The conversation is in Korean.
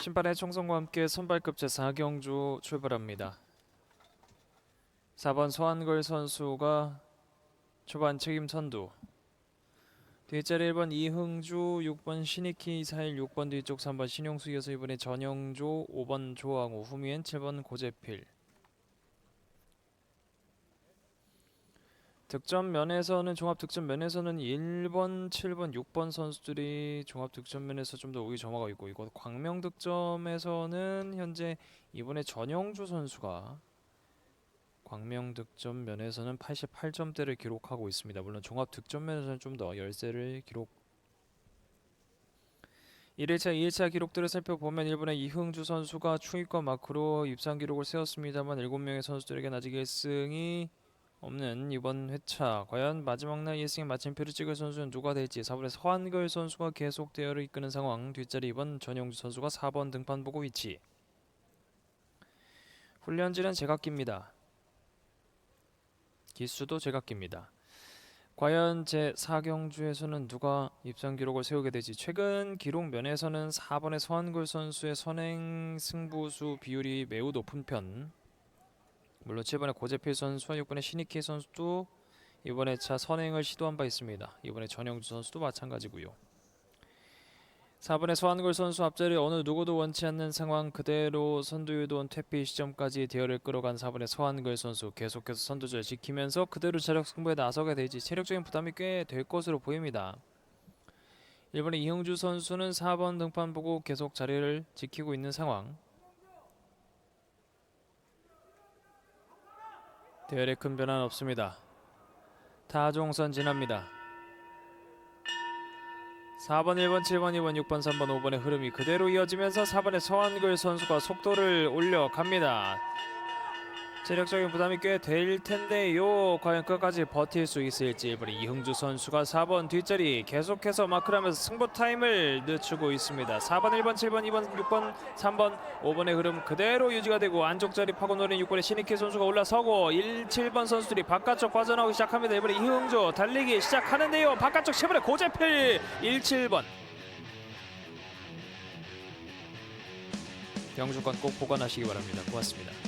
심판의 총성과 함께 선발급 제4경주 출발합니다. 4번 서한걸 선수가 초반 책임 선두 뒷자리 1번 이흥주, 6번 신이키 이사일, 6번 뒤쪽 3번 신용수 이어서 이번에 전영조, 5번 조항우, 후미엔 7번 고재필 득점 면에서는 종합 득점 면에서는 1번, 7번, 6번 선수들이 종합 득점 면에서 좀 더 우위 점하고 있고 이곳 광명 득점에서는 현재 이번에 전영주 선수가 광명 득점 면에서는 88점대를 기록하고 있습니다. 물론 종합 득점 면에서는 좀 더 열세를 기록 1일차, 2일차 기록들을 살펴보면 일본의 이흥주 선수가 추위권 마크로 입상 기록을 세웠습니다만 7명의 선수들에겐 아직 1승이 없는 이번 회차. 과연 마지막 날 1승의 마침표를 찍을 선수는 누가 될지. 4번의 서한걸 선수가 계속 대열을 이끄는 상황. 뒷자리 2번 전영주 선수가 4번 등판 보고 위치 훈련지는 제각기입니다. 기수도 제각기입니다. 과연 제 4경주에서는 누가 입상 기록을 세우게 될지. 최근 기록 면에서는 4번의 서한걸 선수의 선행 승부수 비율이 매우 높은 편 물론 7번의 고재필 선수와 6번의 신이키 선수도 이번에 차 선행을 시도한 바 있습니다. 이번에 전영주 선수도 마찬가지고요. 4번의 서한걸 선수 앞자리 어느 누구도 원치 않는 상황 그대로 선두유도원 퇴피 시점까지 대열을 끌어간 4번의 서한걸 선수 계속해서 선두줄 지키면서 그대로 체력 승부에 나서게 되지 체력적인 부담이 꽤 될 것으로 보입니다. 1번의 이형주 선수는 4번 등판 보고 계속 자리를 지키고 있는 상황 대열에 큰 변화는 없습니다. 타종선 지납니다. 4번, 1번, 7번, 2번, 6번, 3번, 5번의 흐름이 그대로 이어지면서 4번의 서한글 선수가 속도를 올려갑니다. 체력적인 부담이 꽤 될 텐데요. 과연 끝까지 버틸 수 있을지 이번에 이흥주 선수가 4번 뒷자리 계속해서 마크를 하면서 승부 타임을 늦추고 있습니다. 4번, 1번, 7번, 2번, 6번, 3번, 5번의 흐름 그대로 유지가 되고 안쪽 자리 파고 노린 6번의 신이키 선수가 올라서고 1, 7번 선수들이 바깥쪽 빠져나오기 시작합니다. 이번에 이흥주 달리기 시작하는데요. 바깥쪽 7번의 고재필 1, 7번 경주권 꼭 보관하시기 바랍니다. 고맙습니다.